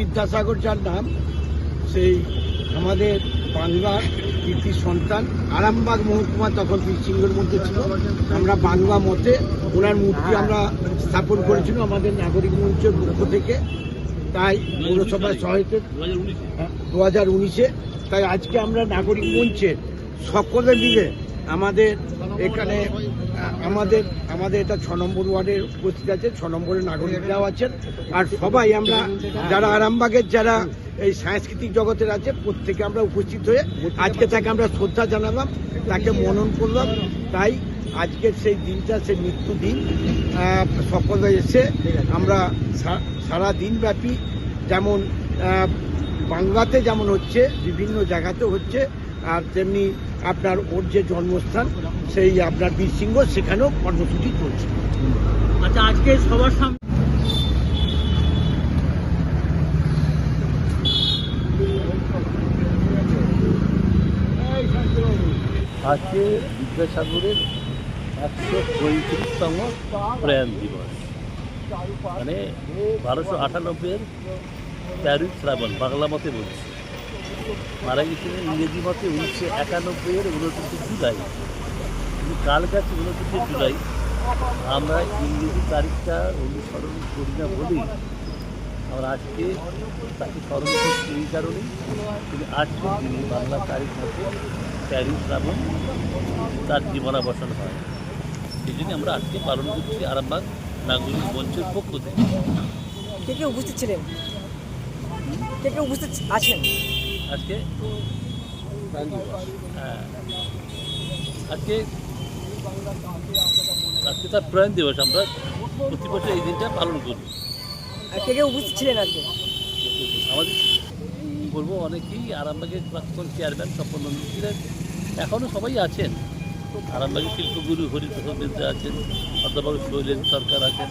বিদ্যাসাগর যার নাম, সেই আমাদের বাংলার কীর্তি সন্তান, আরামবাগ মহকুমা তখন বীরসিংহের মধ্যে ছিল। আমরা বাংলা মতে ওনার মূর্তি আমরা স্থাপন করেছিল আমাদের নাগরিক মঞ্চের পক্ষ থেকে। তাই পৌরসভার সহায়তা দু হাজার উনিশে। তাই আজকে আমরা নাগরিক মঞ্চের সকলে মিলে আমাদের এখানে আমাদের আমাদের এটা ছ নম্বর ওয়ার্ডের উপস্থিত আছে, ছ নম্বরের নাগরিকরাও আছেন। আর সবাই আমরা, যারা আরামবাগের, যারা এই সাংস্কৃতিক জগতের আছে, প্রত্যেকে আমরা উপস্থিত হয়ে আজকে তাকে আমরা শ্রদ্ধা জানালাম, তাকে মনন করলাম। তাই আজকের সেই দিনটা, সেই মৃত্যু দিন সকলে এসে আমরা সারা দিনব্যাপী যেমন বাংলাতে যেমন হচ্ছে, বিভিন্ন জায়গাতে হচ্ছে আর তেমনি আপনার ওর যে জন্মস্থান সেই আপনার বীরসিংহ সেখানেও কর্মসূচি চলছে। আচ্ছা আজকে সবার সামনে আজকে বিদ্যাসাগরের একশো পঁয়ত্রিশতম প্রয়াণ দিবস। মানে বারোশো আটানব্বইয়ের তেরোই শ্রাবণ বাংলা মতে বলছি। মারা গেছিলেন ইংরেজি মতে উনিশশো একানব্বইয়ের উনত্রিশে জুলাই। কিন্তু কাল গেছে উনত্রিশে জুলাই। আমরা ইংরেজি তারিখটা অনুসরণ করি না বলেই আমরা আজকে তাকে স্মরণ করছি এই কারণেই তিনি আজকে দিনে বাংলা তারিখ মতে তেরোই শ্রাবণ তার জীবনাবসান হয়। সেই জন্য আমরা আজকে পালন করছি আরামবাগ নাগরিক মঞ্চের পক্ষ থেকে। কে কে উপস্থিত ছিলেন? কে কে উপস্থিত আছেন? আজকে? হ্যাঁ আজকে আজকে তার প্রয়াণ দিবস আমরা প্রতি বছর এই দিনটা পালন করি। কে কে উপস্থিত ছিলেন আজকে? আমাদের বলব অনেকেই আরামবাগের প্রাক্তন চেয়ারম্যান স্বপন নন্দী ছিলেন এখনও সবাই আছেন। আরামবাগের শিল্পগুরু হরিপ্রসাদ মিত্র আছেন অধ্যাপক শৈলেন সরকার আছেন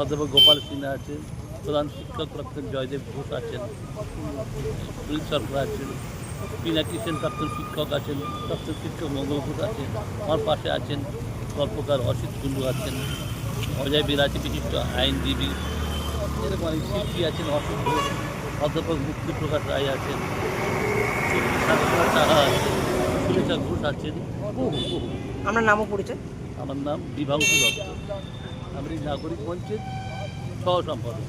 অধ্যাপক গোপাল সিনহা আছেন প্রধান শিক্ষক প্রাক্তন জয়দেব ঘোষ আছেন সুনীল সরকার আছেন পিনাকি সেন প্রাক্তন শিক্ষক আছেন প্রাক্তন শিক্ষক মঙ্গল ঘোষ আছেন আমার পাশে আছেন গল্পকার অসিত কুণ্ডু আছেন অজয় বিরাজি বিশিষ্ট আইনজীবী এরকম অনেক শিল্পী আছেন অসিত ঘোষ অধ্যাপক মুক্তিপ্রকাশ রায় আছেন সাহা আছেন ঘোষ আছেন। আপনার নামও পরিচয়? আমার নাম বিভাঙ্কু দত্ত। আমি নাগরিক মঞ্চের সহ সম্পাদক